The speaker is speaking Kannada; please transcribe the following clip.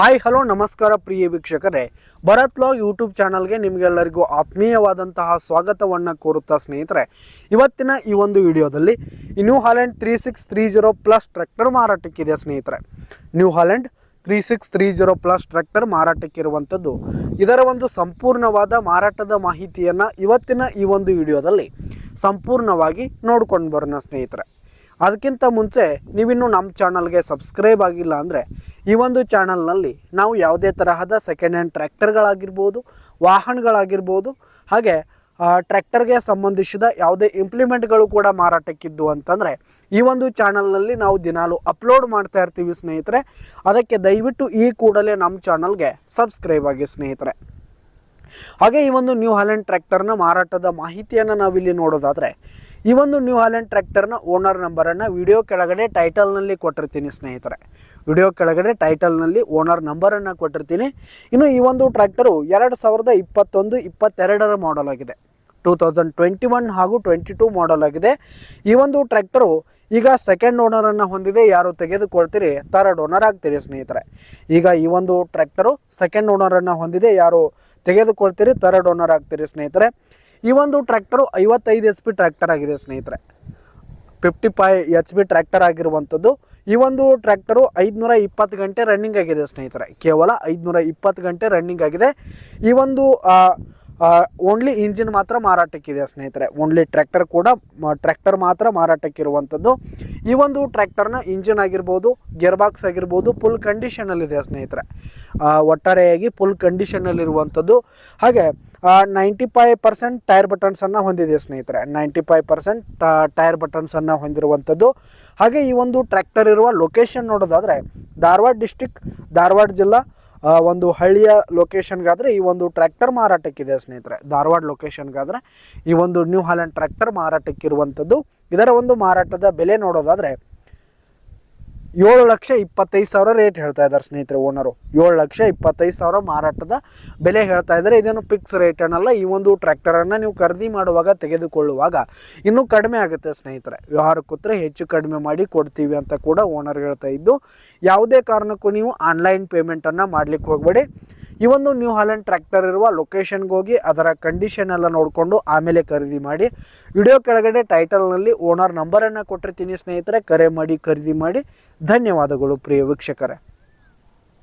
ಹಾಯ್, ಹಲೋ, ನಮಸ್ಕಾರ ಪ್ರಿಯ ವೀಕ್ಷಕರೇ. ಭರತ್ ಲಾಗ್ ಯೂಟ್ಯೂಬ್ ಚಾನಲ್ಗೆ ನಿಮಗೆಲ್ಲರಿಗೂ ಆತ್ಮೀಯವಾದಂತಹ ಸ್ವಾಗತವನ್ನು ಕೋರುತ್ತಾ ಸ್ನೇಹಿತರೆ. ಇವತ್ತಿನ ಈ ಒಂದು ವಿಡಿಯೋದಲ್ಲಿ New Holland three six three zero plus tractor ಮಾರಾಟಕ್ಕಿದೆ ಸ್ನೇಹಿತರೆ. New Holland three six three zero plus tractor ಮಾರಾಟಕ್ಕಿರುವಂಥದ್ದು. ಇದರ ಒಂದು ಸಂಪೂರ್ಣವಾದ ಮಾರಾಟದ ಮಾಹಿತಿಯನ್ನು ಇವತ್ತಿನ ಈ ಒಂದು ವಿಡಿಯೋದಲ್ಲಿ ಸಂಪೂರ್ಣವಾಗಿ ನೋಡ್ಕೊಂಡು ಬರೋಣ ಸ್ನೇಹಿತರೆ. ಅದಕ್ಕಿಂತ ಮುಂಚೆ ನೀವಿನ್ನೂ ನಮ್ಮ ಚಾನಲ್ಗೆ ಸಬ್ಸ್ಕ್ರೈಬ್ ಆಗಿಲ್ಲ ಅಂದರೆ ಈ ಒಂದು ಚಾನಲ್ನಲ್ಲಿ ನಾವು ಯಾವುದೇ ತರಹದ ಸೆಕೆಂಡ್ ಹ್ಯಾಂಡ್ ಟ್ರ್ಯಾಕ್ಟರ್ಗಳಾಗಿರ್ಬೋದು, ವಾಹನಗಳಾಗಿರ್ಬೋದು, ಹಾಗೆ ಟ್ರ್ಯಾಕ್ಟರ್ಗೆ ಸಂಬಂಧಿಸಿದ ಯಾವುದೇ ಇಂಪ್ಲಿಮೆಂಟ್ಗಳು ಕೂಡ ಮಾರಾಟಕ್ಕಿದ್ದು ಅಂತಂದರೆ ಈ ಒಂದು ಚಾನಲ್ನಲ್ಲಿ ನಾವು ದಿನಾಲು ಅಪ್ಲೋಡ್ ಮಾಡ್ತಾ ಇರ್ತೀವಿ ಸ್ನೇಹಿತರೆ. ಅದಕ್ಕೆ ದಯವಿಟ್ಟು ಈ ಕೂಡಲೇ ನಮ್ಮ ಚಾನಲ್ಗೆ ಸಬ್ಸ್ಕ್ರೈಬ್ ಆಗಿ ಸ್ನೇಹಿತರೆ. ಹಾಗೆ ಈ ಒಂದು ನ್ಯೂ ಹಾಲೆಂಡ್ ಟ್ರ್ಯಾಕ್ಟರ್ನ ಮಾರಾಟದ ಮಾಹಿತಿಯನ್ನು ನಾವಿಲ್ಲಿ ನೋಡೋದಾದರೆ ಈ ಒಂದು ನ್ಯೂ ಹಾಲೆಂಡ್ ಟ್ರ್ಯಾಕ್ಟರ್ನ ಓನರ್ ನಂಬರನ್ನು ವಿಡಿಯೋ ಕೆಳಗಡೆ ಟೈಟಲ್ನಲ್ಲಿ ಕೊಟ್ಟಿರ್ತೀನಿ ಸ್ನೇಹಿತರೆ. ವಿಡಿಯೋ ಕೆಳಗಡೆ ಟೈಟಲ್ನಲ್ಲಿ ಓನರ್ ನಂಬರನ್ನು ಕೊಟ್ಟಿರ್ತೀನಿ. ಇನ್ನು ಈ ಒಂದು ಟ್ರ್ಯಾಕ್ಟರು ಎರಡು ಸಾವಿರದ ಇಪ್ಪತ್ತೊಂದು, ಇಪ್ಪತ್ತೆರಡರ ಮಾಡಲ್ ಆಗಿದೆ. ಟೂ ತೌಸಂಡ್ ಟ್ವೆಂಟಿ ಒನ್ ಹಾಗೂ ಟ್ವೆಂಟಿ ಟೂ ಮಾಡಲ್ ಆಗಿದೆ. ಈ ಒಂದು ಟ್ರ್ಯಾಕ್ಟರು ಈಗ ಸೆಕೆಂಡ್ ಓನರನ್ನು ಹೊಂದಿದೆ. ಯಾರು ತೆಗೆದುಕೊಳ್ತೀರಿ? ಥರ್ಡ್ ಓನರ್ ಆಗ್ತೀರಿ ಸ್ನೇಹಿತರೆ. ಈಗ ಈ ಒಂದು ಟ್ರ್ಯಾಕ್ಟರು ಸೆಕೆಂಡ್ ಓನರನ್ನು ಹೊಂದಿದೆ. ಯಾರು ತೆಗೆದುಕೊಳ್ತೀರಿ? ಥರ್ಡ್ ಓನರ್ ಆಗ್ತೀರಿ ಸ್ನೇಹಿತರೆ. ಈ ಒಂದು ಟ್ರ್ಯಾಕ್ಟರು ಐವತ್ತೈದು ಎಚ್ ಪಿ ಟ್ರ್ಯಾಕ್ಟರ್ ಆಗಿದೆ ಸ್ನೇಹಿತರೆ. Fifty five H B tractor ಆಗಿರುವಂಥದ್ದು. ಈ ಒಂದು ಟ್ರ್ಯಾಕ್ಟರು ಐದುನೂರ ಇಪ್ಪತ್ತು ಗಂಟೆ ರನ್ನಿಂಗ್ ಆಗಿದೆ ಸ್ನೇಹಿತರೆ. ಕೇವಲ ಐದುನೂರ ಇಪ್ಪತ್ತು ಗಂಟೆ ರನ್ನಿಂಗ್ ಆಗಿದೆ. ಈ ಒಂದು ಓನ್ಲಿ ಇಂಜಿನ್ ಮಾತ್ರ ಮಾರಾಟಕ್ಕಿದೆ ಸ್ನೇಹಿತರೆ. ಓನ್ಲಿ ಟ್ರ್ಯಾಕ್ಟರ್ ಕೂಡ ಟ್ರ್ಯಾಕ್ಟರ್ ಮಾತ್ರ ಮಾರಾಟಕ್ಕಿರುವಂಥದ್ದು. ಈ ಒಂದು ಟ್ರ್ಯಾಕ್ಟರ್ನ ಇಂಜಿನ್ ಆಗಿರ್ಬೋದು ಗೇರ್ ಬಾಕ್ಸ್ ಆಗಿರ್ಬೋದು ಫುಲ್ ಕಂಡೀಷನಲ್ಲಿದೆ ಸ್ನೇಹಿತರೆ. ಒಟ್ಟಾರೆಯಾಗಿ ಫುಲ್ ಕಂಡೀಷನಲ್ಲಿರುವಂಥದ್ದು ಹಾಗೆ ನೈಂಟಿ ಫೈವ್ ಪರ್ಸೆಂಟ್ ಟೈರ್ ಬಟನ್ಸನ್ನು ಹೊಂದಿದೆ ಸ್ನೇಹಿತರೆ. ನೈಂಟಿ ಫೈವ್ ಪರ್ಸೆಂಟ್ ಟೈರ್ ಬಟನ್ಸನ್ನು ಹೊಂದಿರುವಂಥದ್ದು. ಹಾಗೆ ಈ ಒಂದು ಟ್ರ್ಯಾಕ್ಟರ್ ಇರುವ ಲೊಕೇಶನ್ ನೋಡೋದಾದರೆ, ಧಾರವಾಡ ಡಿಸ್ಟಿಕ್ ಧಾರವಾಡ ಜಿಲ್ಲಾ ಒಂದು ಹಳ್ಳಿಯ ಲೊಕೇಶನ್ಗಾದರೆ ಈ ಒಂದು ಟ್ರ್ಯಾಕ್ಟರ್ ಮಾರಾಟಕ್ಕಿದೆ ಸ್ನೇಹಿತರೆ. ಧಾರವಾಡ ಲೊಕೇಶನ್ಗಾದರೆ ಈ ಒಂದು ನ್ಯೂ ಹಾಲೆಂಡ್ ಟ್ರ್ಯಾಕ್ಟರ್ ಮಾರಾಟಕ್ಕಿರುವಂಥದ್ದು. ಇದರ ಒಂದು ಮಾರಾಟದ ಬೆಲೆ ನೋಡೋದಾದರೆ ಏಳು ಲಕ್ಷ ಇಪ್ಪತ್ತೈದು ಸಾವಿರ ರೇಟ್ ಹೇಳ್ತಾ ಇದ್ದಾರೆ ಸ್ನೇಹಿತರೆ ಓನರು. ಏಳು ಲಕ್ಷ ಇಪ್ಪತ್ತೈದು ಸಾವಿರ ಮಾರಾಟದ ಬೆಲೆ ಹೇಳ್ತಾ ಇದ್ದಾರೆ. ಇದೇನು ಫಿಕ್ಸ್ ರೇಟ್ ಅನ್ನಲ್ಲ, ಈ ಒಂದು ಟ್ರ್ಯಾಕ್ಟರನ್ನು ನೀವು ಖರೀದಿ ಮಾಡುವಾಗ ತೆಗೆದುಕೊಳ್ಳುವಾಗ ಇನ್ನೂ ಕಡಿಮೆ ಆಗುತ್ತೆ ಸ್ನೇಹಿತರೆ. ವ್ಯವಹಾರ ಹೆಚ್ಚು ಕಡಿಮೆ ಮಾಡಿ ಕೊಡ್ತೀವಿ ಅಂತ ಕೂಡ ಓನರ್ ಹೇಳ್ತಾ ಇದ್ದು, ಯಾವುದೇ ಕಾರಣಕ್ಕೂ ನೀವು ಆನ್ಲೈನ್ ಪೇಮೆಂಟನ್ನು ಮಾಡಲಿಕ್ಕೆ ಹೋಗಬೇಡಿ. ಈ ಒಂದು ನ್ಯೂ ಹಾಲೆಂಡ್ ಟ್ರ್ಯಾಕ್ಟರ್ ಇರುವ ಲೊಕೇಶನ್ಗೆ ಹೋಗಿ ಅದರ ಕಂಡೀಷನ್ ಎಲ್ಲ ನೋಡಿಕೊಂಡು ಆಮೇಲೆ ಖರೀದಿ ಮಾಡಿ. ವಿಡಿಯೋ ಕೆಳಗಡೆ ಟೈಟಲ್ನಲ್ಲಿ ಓನರ್ ನಂಬರನ್ನು ಕೊಟ್ಟಿರ್ತೀನಿ ಸ್ನೇಹಿತರೆ, ಕರೆ ಮಾಡಿ, ಖರೀದಿ ಮಾಡಿ. ಧನ್ಯವಾದಗಳು ಪ್ರಿಯ ವೀಕ್ಷಕರೇ.